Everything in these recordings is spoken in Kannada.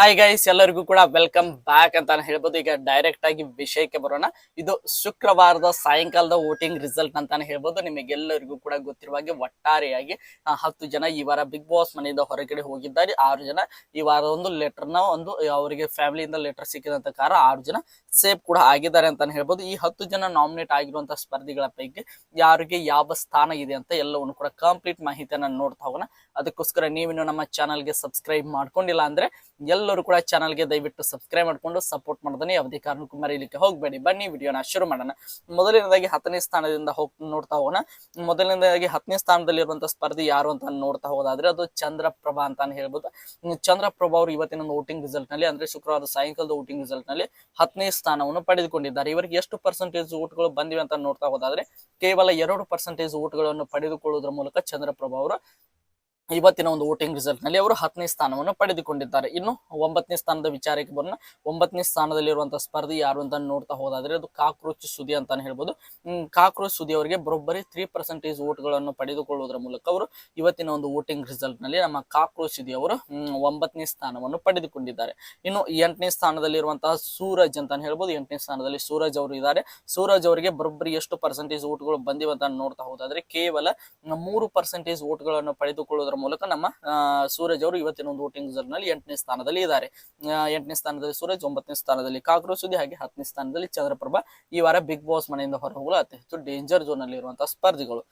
ಹಾಯ್ ಗೈಸ್ ಎಲ್ಲರಿಗೂ ಕೂಡ ವೆಲ್ಕಮ್ ಬ್ಯಾಕ್ ಅಂತ ಹೇಳ್ಬೋದು. ಈಗ ಡೈರೆಕ್ಟ್ ಆಗಿ ವಿಷಯಕ್ಕೆ ಬರೋಣ. ಇದು ಶುಕ್ರವಾರದ ಸಾಯಂಕಾಲದ ವೋಟಿಂಗ್ ರಿಸಲ್ಟ್ ಅಂತಾನೆ ಹೇಳ್ಬೋದು. ನಿಮಗೆಲ್ಲರಿಗೂ ಕೂಡ ಗೊತ್ತಿರುವ ಹಾಗೆ ಒಟ್ಟಾರೆಯಾಗಿ ಹತ್ತು ಜನ ಈ ವಾರ ಬಿಗ್ ಬಾಸ್ ಮನೆಯಿಂದ ಹೊರಗಡೆ ಹೋಗಿದ್ದಾರೆ. ಆರು ಜನ ಈ ವಾರ ಒಂದು ಲೆಟರ್ನ ಒಂದು ಅವರಿಗೆ ಫ್ಯಾಮಿಲಿಯಿಂದ ಲೆಟರ್ ಸಿಕ್ಕಿದಂತ ಕಾರ ಆರು ಜನ ಸೇಫ್ ಕೂಡ ಆಗಿದ್ದಾರೆ ಅಂತಾನೆ ಹೇಳ್ಬೋದು. ಈ ಹತ್ತು ಜನ ನಾಮಿನೇಟ್ ಆಗಿರುವಂತಹ ಸ್ಪರ್ಧಿಗಳ ಪೈಕಿ ಯಾರಿಗೆ ಯಾವ ಸ್ಥಾನ ಇದೆ ಅಂತ ಎಲ್ಲವನ್ನು ಕೂಡ ಕಂಪ್ಲೀಟ್ ಮಾಹಿತಿಯನ್ನ ನೋಡ್ತಾ ಹೋಗೋಣ. ಅದಕ್ಕೋಸ್ಕರ ನೀವಿನ್ನು ನಮ್ಮ ಚಾನಲ್ಗೆ ಸಬ್ಸ್ಕ್ರೈಬ್ ಮಾಡ್ಕೊಂಡಿಲ್ಲ ಅಂದ್ರೆ ಎಲ್ಲರೂ ಕೂಡ ಚಾನಲ್ಗೆ ದಯವಿಟ್ಟು ಸಬ್ಸ್ಕ್ರೈಬ್ ಮಾಡ್ಕೊಂಡು ಸಪೋರ್ಟ್ ಮಾಡೋದನ್ನ ಯಾವುದೇ ಕಾರಣಕ್ಕೂ ಮರೀಲಿಕ್ಕೆ ಹೋಗಬೇಡಿ. ಬನ್ನಿ, ವಿಡಿಯೋನ ಶುರು ಮಾಡೋಣ. ಮೊದಲನೇದಾಗಿ ಹತ್ತನೇ ಸ್ಥಾನದಿಂದ ಹೋಗ್ ನೋಡ್ತಾ ಹೋಗೋಣ. ಮೊದಲನೇದಾಗಿ ಹತ್ತನೇ ಸ್ಥಾನದಲ್ಲಿರುವಂತಹ ಸ್ಪರ್ಧಿ ಯಾರು ಅಂತ ನೋಡ್ತಾ ಹೋಗೋದಾದ್ರೆ ಅದು ಚಂದ್ರಪ್ರಭಾ ಅಂತಾನೆ ಹೇಳ್ಬೋದು. ಚಂದ್ರಪ್ರಭಾ ಅವರು ಇವತ್ತಿನ ವೋಟಿಂಗ್ ರಿಸಲ್ಟ್ನಲ್ಲಿ, ಅಂದ್ರೆ ಶುಕ್ರವಾರ ಸಾಯಂಕಾಲದ ವೋಟಿಂಗ್ ರಿಸಲ್ಟ್ನಲ್ಲಿ ಹತ್ತನೇ ಸ್ಥಾನವನ್ನು ಪಡೆದುಕೊಂಡಿದ್ದಾರೆ. ಇವರಿಗೆ ಎಷ್ಟು ಪರ್ಸೆಂಟೇಜ್ ಓಟ್ಗಳು ಬಂದಿವೆ ಅಂತ ನೋಡ್ತಾ ಹೋದಾದ್ರೆ, ಕೇವಲ ಎರಡು ಪರ್ಸೆಂಟೇಜ್ ಓಟ್ಗಳನ್ನು ಪಡೆದುಕೊಳ್ಳುವುದರ ಮೂಲಕ ಚಂದ್ರಪ್ರಭಾ ಅವರು ಇವತ್ತಿನ ಒಂದು ವೋಟಿಂಗ್ ರಿಸಲ್ಟ್ನಲ್ಲಿ ಅವರು ಹತ್ತನೇ ಸ್ಥಾನವನ್ನು ಪಡೆದುಕೊಂಡಿದ್ದಾರೆ. ಇನ್ನು ಒಂಬತ್ತನೇ ಸ್ಥಾನದ ವಿಚಾರಕ್ಕೆ ಬರೋಣ. ಒಂಬತ್ತನೇ ಸ್ಥಾನದಲ್ಲಿರುವಂತಹ ಸ್ಪರ್ಧಿ ಯಾರು ಅಂತ ನೋಡ್ತಾ ಹೋದಾದ್ರೆ ಅದು ಕಾಕ್ರೋಚ್ ಸುದಿ ಅಂತಾನೆ ಹೇಳ್ಬೋದು. ಕಾಕ್ರೋಚ್ ಸುದಿ ಅವರಿಗೆ ಬರೋಬ್ಬರಿ ತ್ರೀ ಪರ್ಸೆಂಟೇಜ್ ಓಟ್ಗಳನ್ನು ಪಡೆದುಕೊಳ್ಳುವುದರ ಮೂಲಕ ಅವರು ಇವತ್ತಿನ ಒಂದು ವೋಟಿಂಗ್ ರಿಸಲ್ಟ್ನಲ್ಲಿ ನಮ್ಮ ಕಾಕ್ರೋಚ್ ಸುದಿ ಅವರು ಒಂಬತ್ತನೇ ಸ್ಥಾನವನ್ನು ಪಡೆದುಕೊಂಡಿದ್ದಾರೆ. ಇನ್ನು ಎಂಟನೇ ಸ್ಥಾನದಲ್ಲಿರುವಂತಹ ಸೂರಜ್ ಅಂತಾನೆ ಹೇಳ್ಬೋದು. ಎಂಟನೇ ಸ್ಥಾನದಲ್ಲಿ ಸೂರಜ್ ಅವರು ಇದ್ದಾರೆ. ಸೂರಜ್ ಅವರಿಗೆ ಬರೋಬ್ಬರಿ ಎಷ್ಟು ಪರ್ಸೆಂಟೇಜ್ ಓಟ್ಗಳು ಬಂದಿವೆ ಅಂತ ನೋಡ್ತಾ ಹೋದಾದ್ರೆ ಕೇವಲ ಮೂರು ಪರ್ಸೆಂಟೇಜ್ ಓಟ್ಗಳನ್ನು ಪಡೆದುಕೊಳ್ಳುವುದರ ಮೂಲಕ ನಮ್ಮ ಸೂರಜ್ ಅವರು ಇವತ್ತಿನ ಒಂದು ವೋಟಿಂಗ್ನಲ್ಲಿ ಎಂಟನೇ ಸ್ಥಾನದಲ್ಲಿ ಇದ್ದಾರೆ. ಎಂಟನೇ ಸ್ಥಾನದಲ್ಲಿ ಸೂರಜ್, ಒಂಬತ್ತನೇ ಸ್ಥಾನದಲ್ಲಿ ಕಾಕ್ರೋಚ್ ಸುದ್ದಿ, ಹಾಗೆ ಹತ್ತನೇ ಸ್ಥಾನದಲ್ಲಿ ಚಂದ್ರಪ್ರಭಾ. ಈ ವಾರ ಬಿಗ್ ಬಾಸ್ ಮನೆಯಿಂದ ಹೊರಹೋಗಲು ಅತಿ ಹೆಚ್ಚು ಡೇಂಜರ್ ಝೋನ್ ಅಲ್ಲಿ ಇರುವಂತಹ ಸ್ಪರ್ಧಿಗಳು.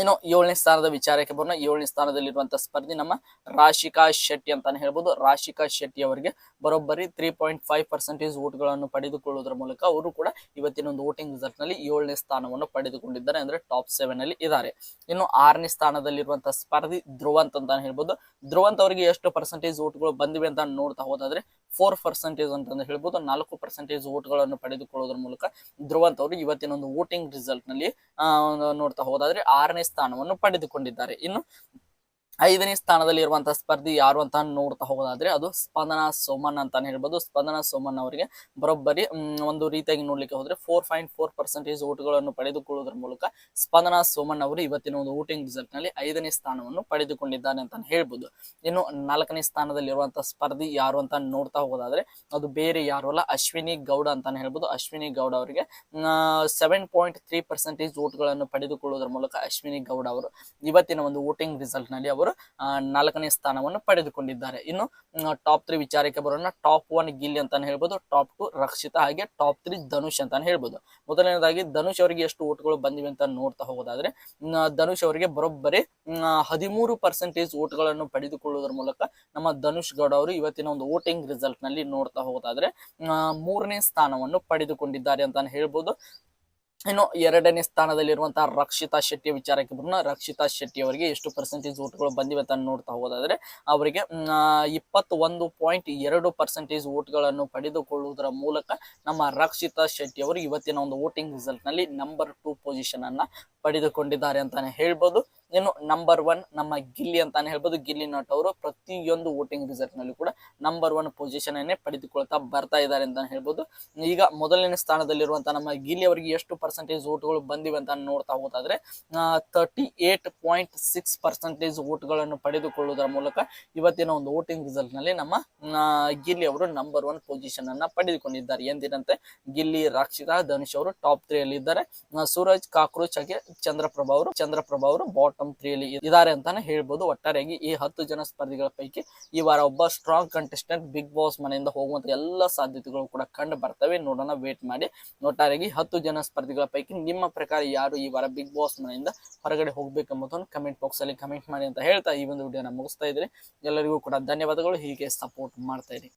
ಇನ್ನು ಏಳನೇ ಸ್ಥಾನದ ವಿಚಾರಕ್ಕೆ ಬರೋಣ. ಏಳನೇ ಸ್ಥಾನದಲ್ಲಿರುವಂತಹ ಸ್ಪರ್ಧಿ ನಮ್ಮ ರಾಶಿಕಾ ಶೆಟ್ಟಿ ಅಂತಾನೆ ಹೇಳ್ಬೋದು. ರಾಶಿಕಾ ಶೆಟ್ಟಿ ಅವರಿಗೆ ಬರೋಬ್ಬರಿ ತ್ರೀ ಪಾಯಿಂಟ್ ಫೈವ್ ಪರ್ಸೆಂಟೇಜ್ ಓಟ್ಗಳನ್ನು ಪಡೆದುಕೊಳ್ಳುವುದರ ಮೂಲಕ ಅವರು ಕೂಡ ಇವತ್ತಿನ ಒಂದು ವೋಟಿಂಗ್ ರಿಸಲ್ಟ್ನಲ್ಲಿ ಏಳನೇ ಸ್ಥಾನವನ್ನು ಪಡೆದುಕೊಂಡಿದ್ದಾರೆ ಅಂದ್ರೆ ಟಾಪ್ ಸೆವೆನ್ ಅಲ್ಲಿ ಇದ್ದಾರೆ. ಇನ್ನು ಆರನೇ ಸ್ಥಾನದಲ್ಲಿರುವಂತಹ ಸ್ಪರ್ಧಿ ಧ್ರುವಂತ್ ಅಂತಾನೆ ಹೇಳ್ಬೋದು. ಧ್ರುವಂತ್ ಅವರಿಗೆ ಎಷ್ಟು ಪರ್ಸೆಂಟೇಜ್ ಓಟ್ಗಳು ಬಂದಿವೆ ಅಂತ ನೋಡ್ತಾ ಹೋದಾದ್ರೆ ಫೋರ್ ಪರ್ಸೆಂಟೇಜ್ ಅಂತಂದು ಹೇಳ್ಬೋದು. ನಾಲ್ಕು ಪರ್ಸೆಂಟೇಜ್ ಓಟ್ಗಳನ್ನು ಪಡೆದುಕೊಳ್ಳುವುದರ ಮೂಲಕ ಧ್ರುವಂತ್ ಅವರು ಇವತ್ತಿನ ಒಂದು ವೋಟಿಂಗ್ ರಿಸಲ್ಟ್ನಲ್ಲಿ ನೋಡ್ತಾ ಹೋದಾದ್ರೆ ಆರನೇ ಸ್ಥಾನವನ್ನು ಪಡೆದುಕೊಂಡಿದ್ದಾರೆ. ಇನ್ನು ಐದನೇ ಸ್ಥಾನದಲ್ಲಿ ಇರುವಂತಹ ಸ್ಪರ್ಧಿ ಯಾರು ಅಂತ ನೋಡ್ತಾ ಹೋಗೋದಾದ್ರೆ ಅದು ಸ್ಪಂದನಾ ಸೋಮನ್ ಅಂತಾನೆ ಹೇಳ್ಬೋದು. ಸ್ಪಂದನಾ ಸೋಮನ್ ಅವರಿಗೆ ಬರೋಬ್ಬರಿ ಒಂದು ರೀತಿಯಾಗಿ ನೋಡ್ಲಿಕ್ಕೆ ಹೋದ್ರೆ ಫೋರ್ ಪಾಯಿಂಟ್ ಫೋರ್ ಪರ್ಸೆಂಟೇಜ್ ಓಟ್ಗಳನ್ನು ಪಡೆದುಕೊಳ್ಳುವುದರ ಮೂಲಕ ಸ್ಪಂದನಾ ಸೋಮನ್ ಅವರು ಇವತ್ತಿನ ಒಂದು ವೋಟಿಂಗ್ ರಿಸಲ್ಟ್ನಲ್ಲಿ ಐದನೇ ಸ್ಥಾನವನ್ನು ಪಡೆದುಕೊಂಡಿದ್ದಾರೆ ಅಂತಾನೆ ಹೇಳ್ಬೋದು. ಇನ್ನು ನಾಲ್ಕನೇ ಸ್ಥಾನದಲ್ಲಿ ಇರುವಂತಹ ಸ್ಪರ್ಧಿ ಯಾರು ಅಂತ ನೋಡ್ತಾ ಹೋಗೋದಾದ್ರೆ ಅದು ಬೇರೆ ಯಾರು ಅಲ್ಲ, ಅಶ್ವಿನಿ ಗೌಡ ಅಂತಾನೆ ಹೇಳ್ಬೋದು. ಅಶ್ವಿನಿ ಗೌಡ ಅವರಿಗೆ ಸೆವೆನ್ ಪಾಯಿಂಟ್ ತ್ರೀ ಪರ್ಸೆಂಟೇಜ್ ಓಟ್ಗಳನ್ನು ಪಡೆದುಕೊಳ್ಳುವುದರ ಮೂಲಕ ಅಶ್ವಿನಿ ಗೌಡ ಅವರು ಇವತ್ತಿನ ಒಂದು ವೋಟಿಂಗ್ ರಿಸಲ್ಟ್ನಲ್ಲಿ ಅವರು ಆ, ನಾಲ್ಕನೇ ಸ್ಥಾನವನ್ನು ಪಡೆದುಕೊಂಡಿದ್ದಾರೆ. ಇನ್ನು ಟಾಪ್ ತ್ರೀ ವಿಚಾರಕ್ಕೆ ಬರೋಣ. ಟಾಪ್ ಒನ್ ಗಿಲ್ಲಿ ಅಂತಾನೆ ಹೇಳ್ಬೋದು. ಟಾಪ್ ಟು ರಕ್ಷಿತ ಹಾಗೆ ಟಾಪ್ ತ್ರೀ ಧನುಷ್ ಅಂತಾನೆ ಹೇಳ್ಬೋದು. ಮೊದಲನೇದಾಗಿ ಧನುಷ್ ಅವರಿಗೆ ಎಷ್ಟು ಓಟ್ಗಳು ಬಂದಿವೆ ಅಂತ ನೋಡ್ತಾ ಹೋಗೋದಾದ್ರೆ ಧನುಷ್ ಅವರಿಗೆ ಬರೋಬ್ಬರಿ ಹದಿಮೂರು ಪರ್ಸೆಂಟೇಜ್ ಓಟ್ಗಳನ್ನು ಪಡೆದುಕೊಳ್ಳುವುದರ ಮೂಲಕ ನಮ್ಮ ಧನುಷ್ ಗೌಡ ಅವರು ಇವತ್ತಿನ ಒಂದು ವೋಟಿಂಗ್ ರಿಸಲ್ಟ್ನಲ್ಲಿ ನೋಡ್ತಾ ಹೋಗೋದಾದ್ರೆ ಮೂರನೇ ಸ್ಥಾನವನ್ನು ಪಡೆದುಕೊಂಡಿದ್ದಾರೆ ಅಂತಾನೆ ಹೇಳ್ಬೋದು. ಇನ್ನು ಎರಡನೇ ಸ್ಥಾನದಲ್ಲಿರುವಂತಹ ರಕ್ಷಿತಾ ಶೆಟ್ಟಿ ವಿಚಾರಕ್ಕೆ ಬರೋಣ. ರಕ್ಷಿತಾ ಶೆಟ್ಟಿ ಅವರಿಗೆ ಎಷ್ಟು ಪರ್ಸೆಂಟೇಜ್ ಓಟ್ಗಳು ಬಂದಿವೆ ಅಂತ ನೋಡ್ತಾ ಹೋದಾದ್ರೆ, ಅವರಿಗೆ ಇಪ್ಪತ್ತೊಂದು ಪಾಯಿಂಟ್ ಎರಡು ಪರ್ಸೆಂಟೇಜ್ ಓಟ್ಗಳನ್ನು ಪಡೆದುಕೊಳ್ಳುವುದರ ಮೂಲಕ ನಮ್ಮ ರಕ್ಷಿತಾ ಶೆಟ್ಟಿ ಅವರು ಇವತ್ತಿನ ಒಂದು ವೋಟಿಂಗ್ ರಿಸಲ್ಟ್ನಲ್ಲಿ ನಂಬರ್ ಟೂ ಪೊಸಿಷನ್ ಅನ್ನ ಪಡೆದುಕೊಂಡಿದ್ದಾರೆ ಅಂತಾನೆ ಹೇಳ್ಬೋದು. ಇನ್ನು ನಂಬರ್ ಒನ್ ನಮ್ಮ ಗಿಲ್ಲಿ ಅಂತಾನೆ ಹೇಳ್ಬೋದು. ಗಿಲ್ಲಿ ನಟ್ ಅವರು ಪ್ರತಿಯೊಂದು ವೋಟಿಂಗ್ ರಿಸಲ್ಟ್ನಲ್ಲಿ ಕೂಡ ನಂಬರ್ ಒನ್ ಪೊಸಿಷನ್ ಅನ್ನೇ ಪಡೆದುಕೊಳ್ತಾ ಬರ್ತಾ ಇದ್ದಾರೆ ಅಂತಾನೆ ಹೇಳ್ಬೋದು. ಈಗ ಮೊದಲನೇ ಸ್ಥಾನದಲ್ಲಿರುವಂತಹ ನಮ್ಮ ಗಿಲ್ಲಿ ಅವರಿಗೆ ಎಷ್ಟು ಪರ್ಸೆಂಟೇಜ್ ಓಟ್ಗಳು ಬಂದಿವೆ ಅಂತ ನೋಡ್ತಾ ಹೋದಾದ್ರೆ thirty eight point six percentage ಪಡೆದುಕೊಳ್ಳುವುದರ ಮೂಲಕ ಇವತ್ತಿನ ಒಂದು ವೋಟಿಂಗ್ ರಿಸಲ್ಟ್ನಲ್ಲಿ ನಮ್ಮ ಗಿಲ್ಲಿ ಅವರು ನಂಬರ್ ಒನ್ ಪೊಸಿಷನ್ ಅನ್ನ ಪಡೆದುಕೊಂಡಿದ್ದಾರೆ ಎಂದಿನಂತೆ ಗಿಲ್ಲಿ, ರಾಕ್ಷಿತ, ಧನುಷ್ ಅವರು ಟಾಪ್ ತ್ರೀ ಅಲ್ಲಿ ಇದ್ದಾರೆ ಸೂರಜ್, ಕಾಕ್ರೋಚ್ ಹಾಗೆ ಚಂದ್ರಪ್ರಭಾ ಅವರು ಚಂದ್ರಪ್ರಭಾ ಅವರು ಬಾಟಮ್ ತ್ರೀಯಲ್ಲಿ ಇದ್ದಾರೆ ಅಂತಾನೆ ಹೇಳ್ಬೋದು. ಒಟ್ಟಾರೆಯಾಗಿ ಈ ಹತ್ತು ಜನ ಸ್ಪರ್ಧಿಗಳ ಪೈಕಿ ಈ ವಾರ ಒಬ್ಬ ಸ್ಟ್ರಾಂಗ್ ಕಂಟೆಸ್ಟೆಂಟ್ ಬಿಗ್ ಬಾಸ್ ಮನೆಯಿಂದ ಹೋಗುವಂತ ಎಲ್ಲ ಸಾಧ್ಯತೆಗಳು ಕೂಡ ಕಂಡು ಬರ್ತವೆ. ನೋಡೋಣ ವೇಟ್ ಮಾಡಿ. ಒಟ್ಟಾರೆಯಾಗಿ ಹತ್ತು ಜನ ಸ್ಪರ್ಧಿಗಳ ಪೈಕಿ ನಿಮ್ಮ ಪ್ರಕಾರ ಯಾರು ಈ ವಾರ ಬಿಗ್ ಬಾಸ್ ಮನೆಯಿಂದ ಹೊರಗಡೆ ಹೋಗ್ಬೇಕೆಂಬುದನ್ನು ಕಮೆಂಟ್ ಬಾಕ್ಸ್ ಅಲ್ಲಿ ಕಮೆಂಟ್ ಮಾಡಿ ಅಂತ ಹೇಳ್ತಾ ಈ ಒಂದು ವಿಡಿಯೋನ ಮುಗಿಸ್ತಾ ಇದ್ರೆ ಎಲ್ಲರಿಗೂ ಕೂಡ ಧನ್ಯವಾದಗಳು. ಹೀಗೆ ಸಪೋರ್ಟ್ ಮಾಡ್ತಾ